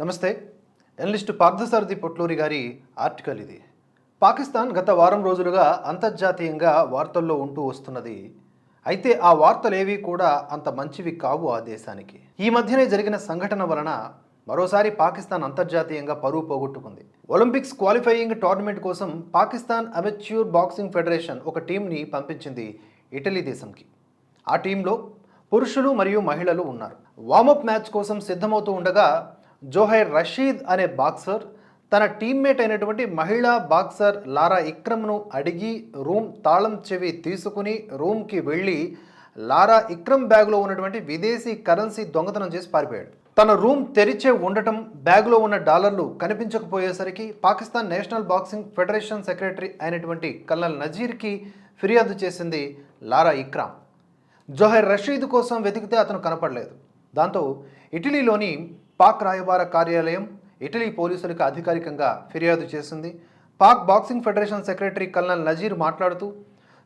నమస్తే ఎనలిస్టు పార్థసారథి పొట్లూరి గారి ఆర్టికల్ ఇది. పాకిస్తాన్ గత వారం రోజులుగా అంతర్జాతీయంగా వార్తల్లో ఉంటూ వస్తున్నది. అయితే ఆ వార్తలేవి కూడా అంత మంచివి కావు ఆ దేశానికి. ఈ మధ్యనే జరిగిన సంఘటన వలన మరోసారి పాకిస్తాన్ అంతర్జాతీయంగా పరువు పోగొట్టుకుంది. ఒలింపిక్స్ క్వాలిఫైయింగ్ టోర్నమెంట్ కోసం పాకిస్తాన్ అమెచ్యూర్ బాక్సింగ్ ఫెడరేషన్ ఒక టీంని పంపించింది ఇటలీ దేశంకి. ఆ టీంలో పురుషులు మరియు మహిళలు ఉన్నారు. వార్మప్ మ్యాచ్ కోసం సిద్ధమవుతూ ఉండగా జోహైర్ రషీద్ అనే బాక్సర్ తన టీమ్మేట్ అయినటువంటి మహిళా బాక్సర్ లారా ఇక్రమ్ను అడిగి రూమ్ తాళం చెవి తీసుకుని రూమ్కి వెళ్ళి లారా ఇక్రమ్ బ్యాగ్లో ఉన్నటువంటి విదేశీ కరెన్సీ దొంగతనం చేసి పారిపోయాడు. తన రూమ్ తెరిచే ఉండటం బ్యాగ్లో ఉన్న డాలర్లు కనిపించకపోయేసరికి Pakistan national boxing federation secretary అయినటువంటి కల్నల్ నజీర్కి ఫిర్యాదు చేసింది లారా ఇక్రామ్. జోహర్ రషీద్ కోసం వెతికితే అతను కనపడలేదు. దాంతో ఇటలీలోని పాక్ రాయబార కార్యాలయం ఇటలీ పోలీసులకు అధికారికంగా ఫిర్యాదు చేసింది. Pak boxing federation secretary colonel Nazir మాట్లాడుతూ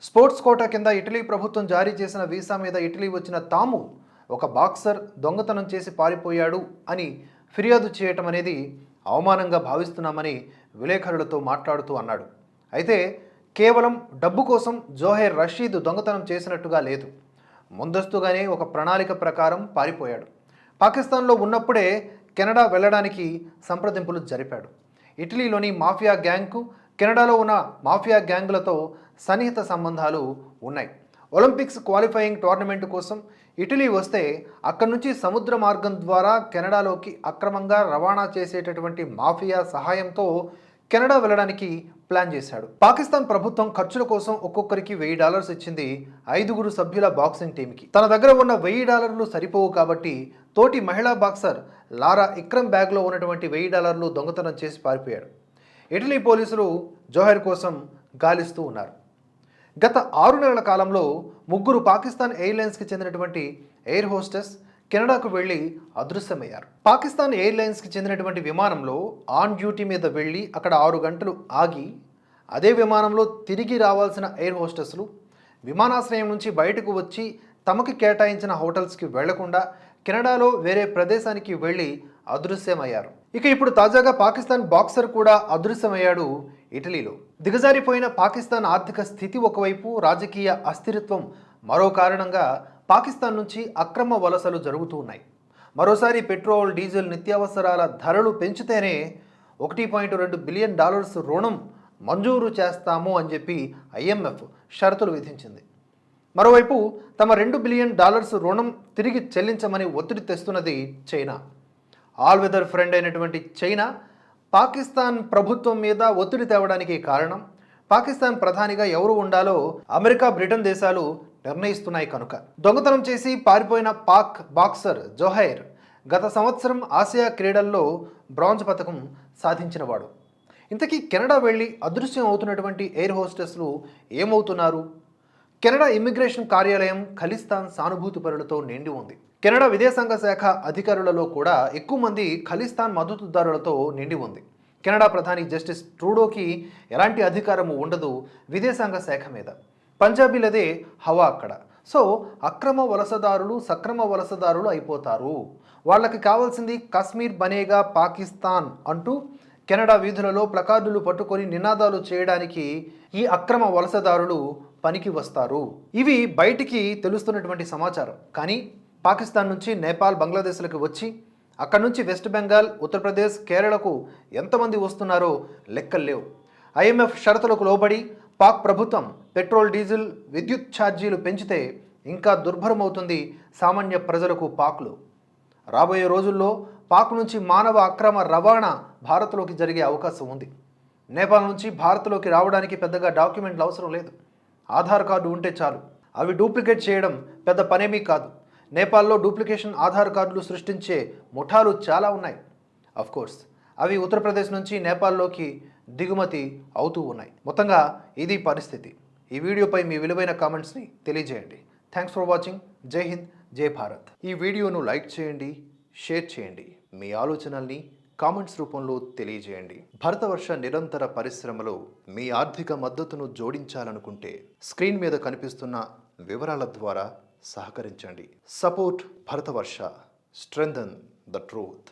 స్పోర్ట్స్ కోటా కింద ఇటలీ ప్రభుత్వం జారీ చేసిన వీసా మీద ఇటలీ వచ్చిన తాము ఒక బాక్సర్ దొంగతనం చేసి పారిపోయాడు అని ఫిర్యాదు చేయటం అనేది అవమానంగా భావిస్తున్నామని విలేకరులతో మాట్లాడుతూ అన్నాడు. అయితే కేవలం డబ్బు కోసం జోహేర్ రషీద్ దొంగతనం చేసినట్టుగా లేదు. ముందస్తుగానే ఒక ప్రణాళిక ప్రకారం పారిపోయాడు. పాకిస్తాన్లో ఉన్నప్పుడే కెనడా వెళ్ళడానికి సంప్రదింపులు జరిపాడు. ఇటలీలోని మాఫియా గ్యాంగ్కు కెనడాలో ఉన్న మాఫియా గ్యాంగులతో సన్నిహిత సంబంధాలు ఉన్నాయి. ఒలింపిక్స్ క్వాలిఫైయింగ్ టోర్నమెంట్ కోసం ఇటలీ వస్తే అక్కడి నుంచి సముద్ర మార్గం ద్వారా కెనడాలోకి అక్రమంగా రవాణా చేసేటటువంటి మాఫియా సహాయంతో కెనడా వెళ్ళడానికి ప్లాన్ చేశాడు. పాకిస్తాన్ ప్రభుత్వం ఖర్చుల కోసం ఒక్కొక్కరికి వెయ్యి డాలర్స్ ఇచ్చింది ఐదుగురు సభ్యుల బాక్సింగ్ టీంకి తన దగ్గర ఉన్న వెయ్యి డాలర్లు సరిపోవు కాబట్టి తోటి మహిళా బాక్సర్ లారా ఇక్రమ్ బ్యాగ్లో ఉన్నటువంటి వెయ్యి డాలర్లు దొంగతనం చేసి పారిపోయాడు. ఇటలీ పోలీసులు జోహర్ కోసం గాలిస్తూ ఉన్నారు. గత ఆరు నెలల కాలంలో ముగ్గురు పాకిస్తాన్ ఎయిర్లైన్స్కి చెందినటువంటి ఎయిర్ హోస్టెస్ కెనడాకు వెళ్ళి అదృశ్యమయ్యారు. పాకిస్తాన్ ఎయిర్లైన్స్కి చెందినటువంటి విమానంలో ఆన్ డ్యూటీ మీద వెళ్ళి అక్కడ ఆరు గంటలు ఆగి అదే విమానంలో తిరిగి రావాల్సిన ఎయిర్ హోస్టెస్లు విమానాశ్రయం నుంచి బయటకు వచ్చి తమకు కేటాయించిన హోటల్స్కి వెళ్ళకుండా కెనడాలో వేరే ప్రదేశానికి వెళ్ళి అదృశ్యమయ్యారు. ఇక ఇప్పుడు తాజాగా పాకిస్తాన్ బాక్సర్ కూడా అదృశ్యమయ్యాడు ఇటలీలో. దిగజారిపోయిన పాకిస్తాన్ ఆర్థిక స్థితి ఒకవైపు రాజకీయ అస్థిరత్వం మరో కారణంగా పాకిస్తాన్ నుంచి అక్రమ వలసలు జరుగుతూ ఉన్నాయి. మరోసారి పెట్రోల్ డీజిల్ నిత్యావసరాల ధరలు పెంచితేనే ఒకటి పాయింట్ రెండు బిలియన్ డాలర్స్ రుణం మంజూరు చేస్తాము అని చెప్పి ఐఎంఎఫ్ షరతులు విధించింది. మరోవైపు తమ రెండు బిలియన్ డాలర్స్ రుణం తిరిగి చెల్లించమని ఒత్తిడి తెస్తున్నది చైనా. ఆల్ వెదర్ ఫ్రెండ్ అయినటువంటి చైనా పాకిస్తాన్ ప్రభుత్వం మీద ఒత్తిడి తేవడానికి కారణం పాకిస్తాన్ ప్రధానిగా ఎవరు ఉండాలో అమెరికా బ్రిటన్ దేశాలు నిర్ణయిస్తున్నాయి కనుక. దొంగతనం చేసి పారిపోయిన పాక్ బాక్సర్ జోహైర్ గత సంవత్సరం ఆసియా క్రీడల్లో బ్రాంజ్ పథకం సాధించినవాడు ఇంతకీ కెనడా వెళ్ళి అదృశ్యం అవుతున్నటువంటి ఎయిర్ హోస్టెస్లు ఏమవుతున్నారు? కెనడా ఇమ్మిగ్రేషన్ కార్యాలయం ఖలిస్తాన్ సానుభూతి పరులతో నిండి ఉంది. కెనడా విదేశాంగ శాఖ అధికారులలో కూడా ఎక్కువ మంది ఖలిస్తాన్ మద్దతుదారులతో నిండి ఉంది. కెనడా ప్రధాని జస్టిస్ ట్రూడోకి ఎలాంటి అధికారము ఉండదు విదేశాంగ శాఖ మీద. పంజాబీలదే హవా అక్కడ. సో అక్రమ వలసదారులు సక్రమ వలసదారులు అయిపోతారు. వాళ్ళకి కావాల్సింది కాశ్మీర్ బనేగా పాకిస్తాన్ అంటూ కెనడా వీధులలో ప్లకార్డులు పట్టుకొని నినాదాలు చేయడానికి ఈ అక్రమ వలసదారులు పనికి వస్తారు. ఇవి బయటికి తెలుస్తున్నటువంటి సమాచారం. కానీ పాకిస్తాన్ నుంచి నేపాల్ బంగ్లాదేశ్లకు వచ్చి అక్కడి నుంచి వెస్ట్ బెంగాల్ ఉత్తరప్రదేశ్ కేరళకు ఎంతమంది వస్తున్నారో లెక్కలు లేవు. ఐఎంఎఫ్ షరతులకు లోబడి పాక్ ప్రభుత్వం పెట్రోల్ డీజిల్ విద్యుత్ ఛార్జీలు పెంచితే ఇంకా దుర్భరమవుతుంది సామాన్య ప్రజలకు పాక్లు. రాబోయే రోజుల్లో పాక్ నుంచి మానవ అక్రమ రవాణా భారత్లోకి జరిగే అవకాశం ఉంది. నేపాల్ నుంచి భారత్లోకి రావడానికి పెద్దగా డాక్యుమెంట్లు అవసరం లేదు. ఆధార్ కార్డు ఉంటే చాలు. అవి డూప్లికేట్ చేయడం పెద్ద పనేమీ కాదు. నేపాల్లో డూప్లికేషన్ ఆధార్ కార్డులు సృష్టించే ముఠాలు చాలా ఉన్నాయి. కోర్స్ అవి ఉత్తరప్రదేశ్ నుంచి నేపాల్లోకి దిగుమతి అవుతూ ఉన్నాయి. మొత్తంగా ఇది పరిస్థితి. ఈ వీడియోపై మీ విలువైన కామెంట్స్ని తెలియజేయండి. థ్యాంక్స్ ఫర్ వాచింగ్ జై హింద్ జై భారత్ ఈ వీడియోను లైక్ చేయండి షేర్ చేయండి. మీ ఆలోచనల్ని కామెంట్స్ రూపంలో తెలియజేయండి. భరతవర్ష నిరంతర పరిశ్రమలో మీ ఆర్థిక మద్దతును జోడించాలనుకుంటే స్క్రీన్ మీద కనిపిస్తున్న వివరాల ద్వారా సహకరించండి. Support Bharatavarsha strengthen the truth